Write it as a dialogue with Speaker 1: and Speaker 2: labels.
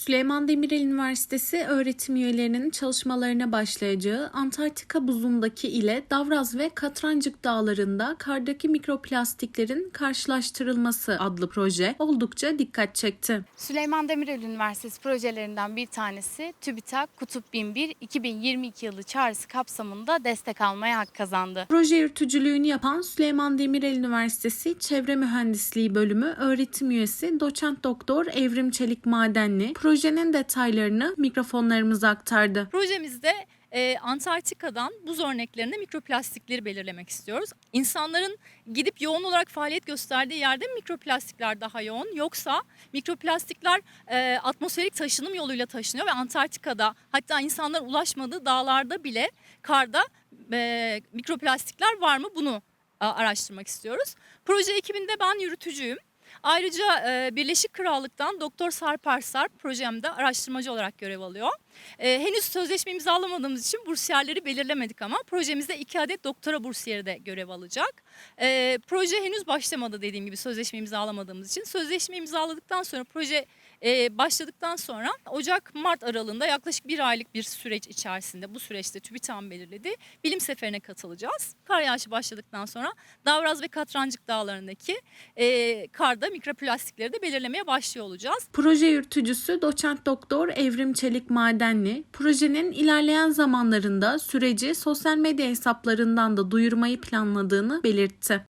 Speaker 1: Süleyman Demirel Üniversitesi öğretim üyelerinin çalışmalarına başlayacağı Antarktika buzundaki ile Davraz ve Katrancık dağlarında kardaki mikroplastiklerin karşılaştırılması adlı proje oldukça dikkat çekti.
Speaker 2: Süleyman Demirel Üniversitesi projelerinden bir tanesi TÜBİTAK Kutup 1001 2022 yılı çağrısı kapsamında destek almaya hak kazandı.
Speaker 1: Proje yürütücülüğünü yapan Süleyman Demirel Üniversitesi Çevre Mühendisliği Bölümü öğretim üyesi doçent doktor Evrim Çelik Madenli projenin detaylarını mikrofonlarımıza aktardı.
Speaker 3: Projemizde e, Antarktika'dan buz örneklerinde mikroplastikleri belirlemek istiyoruz. İnsanların gidip yoğun olarak faaliyet gösterdiği yerde mi mikroplastikler daha yoğun yoksa mikroplastikler e, atmosferik taşınım yoluyla taşınıyor ve Antarktika'da hatta insanlar ulaşmadığı dağlarda bile karda e, mikroplastikler var mı bunu araştırmak istiyoruz. Proje ekibinde ben yürütücüyüm. Ayrıca e, Birleşik Krallık'tan Doktor Sarp Arsarp projemde araştırmacı olarak görev alıyor. E, henüz sözleşme imzalamadığımız için bursiyerleri belirlemedik ama projemizde iki adet doktora bursiyeri de görev alacak. E, proje henüz başlamadı dediğim gibi sözleşme imzalamadığımız için. Sözleşme imzaladıktan sonra proje e, başladıktan sonra Ocak-Mart aralığında yaklaşık bir aylık bir süreç içerisinde bu süreçte TÜBİTAK'ın belirledi. Bilim seferine katılacağız. Kar yağışı başladıktan sonra Davraz ve Katrancık dağlarındaki e, karda mikroplastikleri de belirlemeye başlıyor olacağız.
Speaker 1: Proje yürütücüsü doçent doktor Evrim Çelik Madenli, projenin ilerleyen zamanlarında süreci sosyal medya hesaplarından da duyurmayı planladığını belirtti.